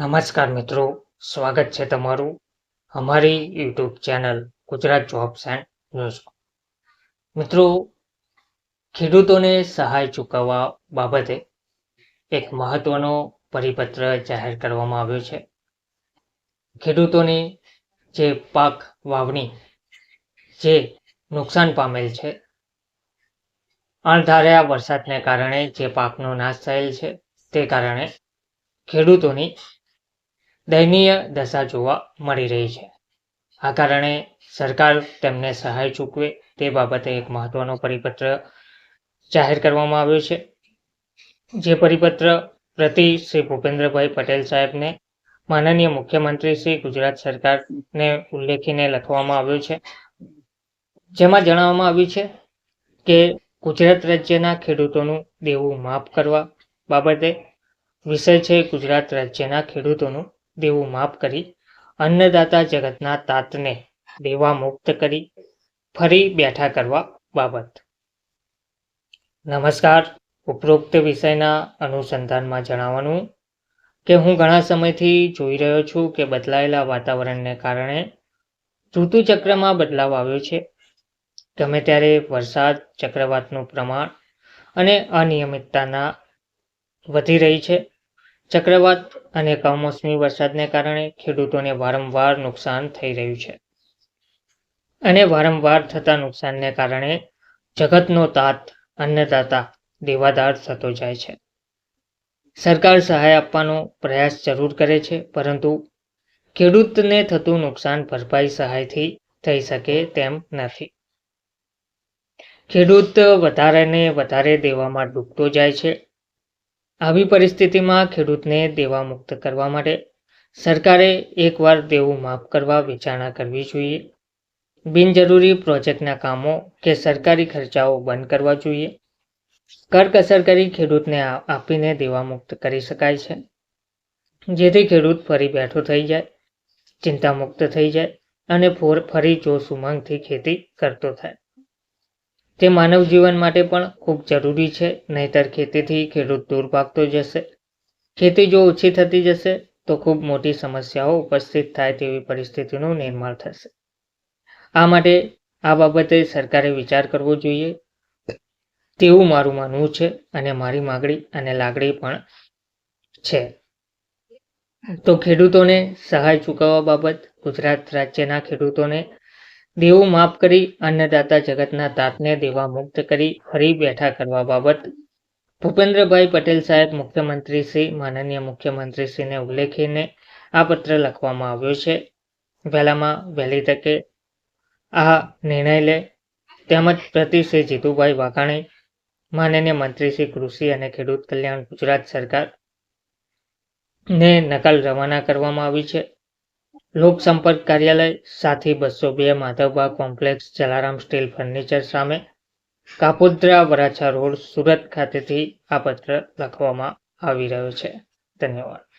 નમસ્કાર મિત્રો, સ્વાગત છે તમારું અમારી YouTube channel Gujarat jobs and news. મિત્રો, ખેડૂતોને સહાય ચૂકવવા બાબતે એક મહત્વનો પરિપત્ર જાહેર કરવામાં આવ્યો છે. ખેડૂતોની જે પાક વાવણી, જે નુકસાન પામેલ છે અણધાર્યા વરસાદને કારણે જે પાકનો નાશ થયેલ છે, તે કારણે ખેડૂતોની દયનીય દશા જોવા મળી રહી છે. આ કારણે સરકાર તેમને સહાય ચૂકવે તે બાબતે એક મહત્વનો પરિપત્ર જાહેર કરવામાં આવ્યો છે. જે પરિપત્ર પ્રતિ શ્રી ભૂપેન્દ્રભાઈ પટેલ સાહેબને માનનીય મુખ્યમંત્રી શ્રી ગુજરાત સરકારને ઉલ્લેખીને લખવામાં આવ્યો છે. જેમાં જણાવવામાં આવ્યું છે કે ગુજરાત રાજ્યના ખેડૂતોનું દેવું માફ કરવા બાબતે વિષય છે ગુજરાત રાજ્યના ખેડૂતોનું દેવું માફ કરી અન્નદાતા જગતના તાતને દેવા મુક્ત કરી ફરી બેઠા કરવા બાબત. નમસ્કાર. ઉપરોક્ત વિષયના અનુસંધાનમાં જણાવવાનું કે હું ઘણા સમયથી જોઈ રહ્યો છું કે બદલાયેલા વાતાવરણને કારણે ઋતુચક્રમાં બદલાવ આવ્યો છે. ગમે ત્યારે વરસાદ, ચક્રવાતનું પ્રમાણ અને અનિયમિતતાના વધી રહી છે. ચક્રવાત અને કમોસમી વરસાદને કારણે ખેડૂતોને વારંવાર નુકસાન થઈ રહ્યું છે. અને વારંવાર થતા નુકસાનને કારણે જગતનો તાત, અન્નદાતા, દેવાદાર થતો જાય છે. સરકાર સહાય આપવાનો પ્રયાસ જરૂર કરે છે, પરંતુ ખેડૂતને થતું નુકસાન ભરપાઈ સહાયથી થઈ શકે તેમ નથી. ખેડૂત વધારે ને વધારે દેવામાં ડૂબતો જાય છે આવી પરિસ્થિતિમાં ખેડૂતને દેવા મુક્ત કરવા માટે સરકારે એકવાર દેવું માફ કરવા વિચારણા કરવી જોઈએ. બિનજરૂરી પ્રોજેક્ટના કામો કે સરકારી ખર્ચાઓ બંધ કરવા જોઈએ. કરકસર કરી ખેડૂતને આપીને દેવા મુક્ત કરી શકાય છે. જેથી ખેડૂત ફરી બેઠો થઈ જાય ચિંતા મુક્ત થઈ જાય અને ફરી જોશ ઉમંગથી ખેતી કરતો થાય. તે માનવ જીવન માટે પણ ખૂબ જરૂરી છે, નહીતર ખેતીથી ખેડૂત દૂર ભાગતો જશે. ખેતી જો ઓછી થતી જશે, તો ખૂબ મોટી સમસ્યાઓ ઉપસ્થિત થાય તેવી પરિસ્થિતિનું નિર્માણ થશે. આ માટે આ બાબતે સરકારે વિચાર કરવો જોઈએ. તેવું મારું માનવું છે અને મારી માગણી અને લાગણી પણ છે. તો ખેડૂતોને સહાય ચૂકવવા બાબત ગુજરાત રાજ્યના ખેડૂતોને દેવું માફ કરી, અન્નદાતા જગતના તાતને દેવા મુક્ત કરી, ફરી બેઠા કરવા બાબત. ભૂપેન્દ્રભાઈ પટેલ સાહેબ મુખ્યમંત્રી શ્રી, માનનીય મુખ્યમંત્રી શ્રીને ઉલ્લેખીને આ પત્ર લખવામાં આવ્યો છે. વહેલામાં વહેલી તકે આ નિર્ણય લે. તેમજ પ્રતિ શ્રી જીતુભાઈ વાઘાણી, માનનીય મંત્રી શ્રી કૃષિ અને ખેડૂત કલ્યાણ ગુજરાત સરકાર ને નકલ રવાના કરવામાં આવી છે. લોકસંપર્ક કાર્યાલય સાથી બસો બે Madhavba complex Jalaram steel furniture સામે કાપોદ્રા વરાછા રોડ સુરત ખાતેથી આ પત્ર લખવામાં આવી રહ્યો છે. ધન્યવાદ.